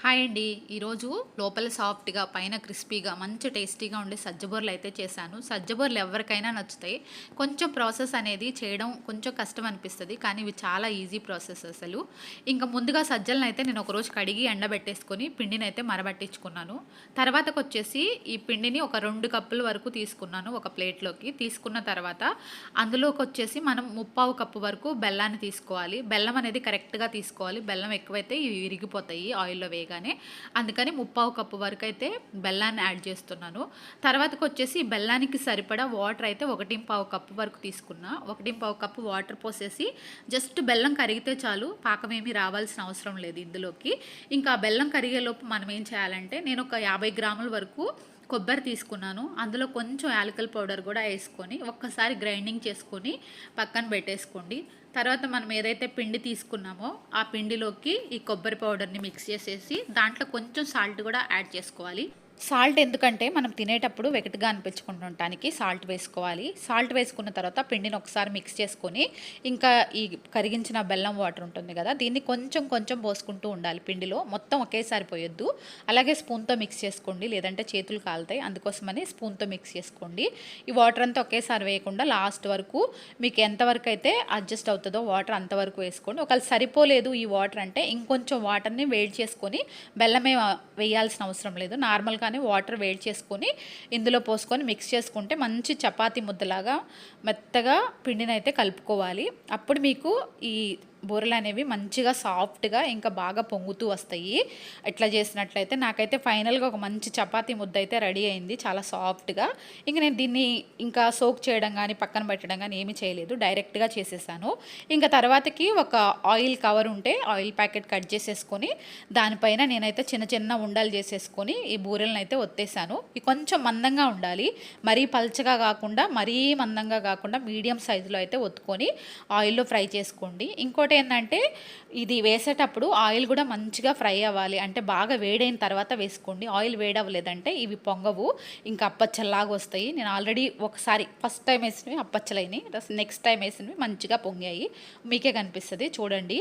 Hi అండి. ఈరోజు లోపల సాఫ్ట్గా పైన క్రిస్పీగా మంచి టేస్టీగా ఉండే సజ్జబూరలు అయితే చేశాను. సజ్జబూరలు ఎవరికైనా నచ్చుతాయి. కొంచెం ప్రాసెస్ అనేది చేయడం కొంచెం కష్టం అనిపిస్తుంది కానీ ఇవి చాలా ఈజీ ప్రాసెస్ అసలు. ఇంకా ముందుగా సజ్జలను అయితే నేను ఒకరోజు కడిగి ఎండబెట్టేసుకొని పిండిని అయితే మరబట్టించుకున్నాను. తర్వాతకు వచ్చేసి ఈ పిండిని ఒక రెండు కప్పుల వరకు తీసుకున్నాను ఒక ప్లేట్లోకి. తీసుకున్న తర్వాత అందులోకి వచ్చేసి మనం ముప్పావు కప్పు వరకు బెల్లాన్ని తీసుకోవాలి. బెల్లం అనేది కరెక్ట్గా తీసుకోవాలి. బెల్లం ఎక్కువైతే ఇవి విరిగిపోతాయి ఆయిల్లో చేయగానే అందుకని ముప్పావు కప్పు వరకు అయితే బెల్లాన్ని యాడ్ చేస్తున్నాను. తర్వాతకు వచ్చేసి బెల్లానికి సరిపడా వాటర్ అయితే ఒకటి పావు కప్పు వరకు తీసుకున్నా. ఒకటి పావు కప్పు వాటర్ పోసేసి జస్ట్ బెల్లం కరిగితే చాలు పాకం ఏమీ రావాల్సిన అవసరం లేదు ఇందులోకి. ఇంకా బెల్లం కరిగేలోపు మనం ఏం చేయాలంటే నేను ఒక యాభై గ్రాముల వరకు కొబ్బరి తీసుకున్నాను. అందులో కొంచెం యాలకల్ పౌడర్ కూడా వేసుకొని ఒక్కసారి గ్రైండింగ్ చేసుకొని పక్కన పెట్టేసుకోండి. తర్వాత మనం ఏదైతే పిండి తీసుకున్నామో ఆ పిండిలోకి ఈ కొబ్బరి పౌడర్ని మిక్స్ చేసేసి దాంట్లో కొంచెం సాల్ట్ కూడా యాడ్ చేసుకోవాలి. సాల్ట్ ఎందుకంటే మనం తినేటప్పుడు వెగటుగా అనిపించుకుంటుంటానికి సాల్ట్ వేసుకోవాలి. సాల్ట్ వేసుకున్న తర్వాత పిండిని ఒకసారి మిక్స్ చేసుకొని ఇంకా ఈ కరిగించిన బెల్లం వాటర్ ఉంటుంది కదా దీన్ని కొంచెం కొంచెం పోసుకుంటూ ఉండాలి. పిండిలో మొత్తం ఒకేసారి పోయొద్దు. అలాగే స్పూన్తో మిక్స్ చేసుకోండి. లేదంటే చేతులు కాలుతాయి. అందుకోసమని స్పూన్తో మిక్స్ చేసుకోండి. ఈ వాటర్ అంతా ఒకేసారి వేయకుండా లాస్ట్ వరకు మీకు ఎంతవరకు అయితే అడ్జస్ట్ అవుతుందో వాటర్ అంతవరకు వేసుకోండి. ఒకవేళ సరిపోలేదు ఈ వాటర్ అంటే ఇంకొంచెం వాటర్ని వేడి చేసుకొని బెల్లమే వేయాల్సిన అవసరం లేదు. నార్మల్గా కానీ వాటర్ వేడి చేసుకొని ఇందులో పోసుకొని మిక్స్ చేసుకుంటే మంచి చపాతీ ముద్దలాగా మెత్తగా పిండినైతే కలుపుకోవాలి. అప్పుడు మీకు ఈ బూరెలు అనేవి మంచిగా సాఫ్ట్గా ఇంకా బాగా పొంగుతూ వస్తాయి. ఇట్లా చేసినట్లయితే నాకైతే ఫైనల్గా ఒక మంచి చపాతీ ముద్ద అయితే రెడీ అయింది చాలా సాఫ్ట్గా. ఇంకా నేను దీన్ని ఇంకా సోక్ చేయడం కానీ పక్కన పెట్టడం కానీ ఏమీ చేయలేదు డైరెక్ట్గా చేసేసాను. ఇంకా తర్వాతకి ఒక ఆయిల్ కవర్ ఉంటే ఆయిల్ ప్యాకెట్ కట్ చేసేసుకొని దానిపైన నేనైతే చిన్న చిన్న ఉండలు చేసేసుకొని ఈ బూరెలను అయితే ఒత్తేసాను. ఇవి కొంచెం మందంగా ఉండాలి మరీ పల్చగా కాకుండా మరీ మందంగా కాకుండా మీడియం సైజులో అయితే ఒత్తుకొని ఆయిల్లో ఫ్రై చేసుకోండి. ఇంకోటి ఏంటంటే ఇది వేసేటప్పుడు ఆయిల్ కూడా మంచిగా ఫ్రై అవ్వాలి. అంటే బాగా వేడైన తర్వాత వేసుకోండి. ఆయిల్ వేడవ్వలేదంటే ఇవి పొంగవు. ఇంకా అప్పచ్చల్లాగా వస్తాయి. నేను ఆల్రెడీ ఒకసారి ఫస్ట్ టైం వేసినవి అప్పచ్చలైనవి. నెక్స్ట్ టైం వేసినవి మంచిగా పొంగాయి. మీకే కనిపిస్తుంది. చూడండి.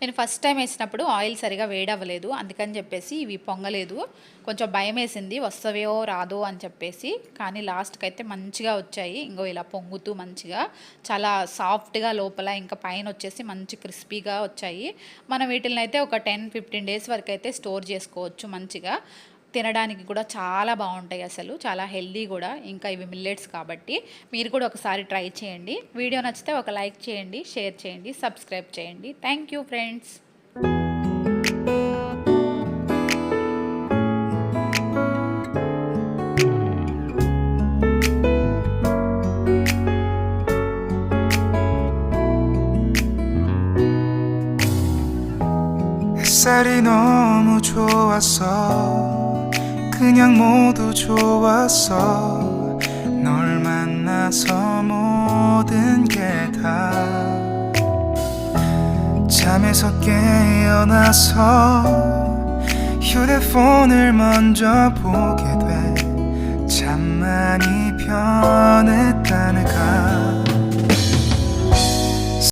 నేను ఫస్ట్ టైం వేసినప్పుడు ఆయిల్ సరిగా వేడవ్వలేదు. అందుకని చెప్పేసి ఇవి పొంగలేదు. కొంచెం భయం వేసింది వస్తవేయో రాదో అని చెప్పేసి. కానీ లాస్ట్కి అయితే మంచిగా వచ్చాయి. ఇంకో ఇలా పొంగుతూ మంచిగా. చాలా సాఫ్ట్గా లోపల ఇంకా పైన వచ్చేసి మంచి క్రిస్పీగా వచ్చాయి. మనం వీటిని అయితే ఒక టెన్ ఫిఫ్టీన్ డేస్ వరకు అయితే స్టోర్ చేసుకోవచ్చు మంచిగా. తినడానికి కూడా చాలా బాగుంటాయి అసలు. చాలా హెల్దీ కూడా. ఇంకా ఇవి మిల్లెట్స్ కాబట్టి మీరు కూడా ఒకసారి ట్రై చేయండి. వీడియో నచ్చితే ఒక లైక్ చేయండి షేర్ చేయండి సబ్స్క్రైబ్ చేయండి. Thank you friends 햇살이 너무 좋았어 그냥 모두 좋았어 널 만나서 모든 게 다 잠에서 깨어나서 휴대폰을 먼저 보게 돼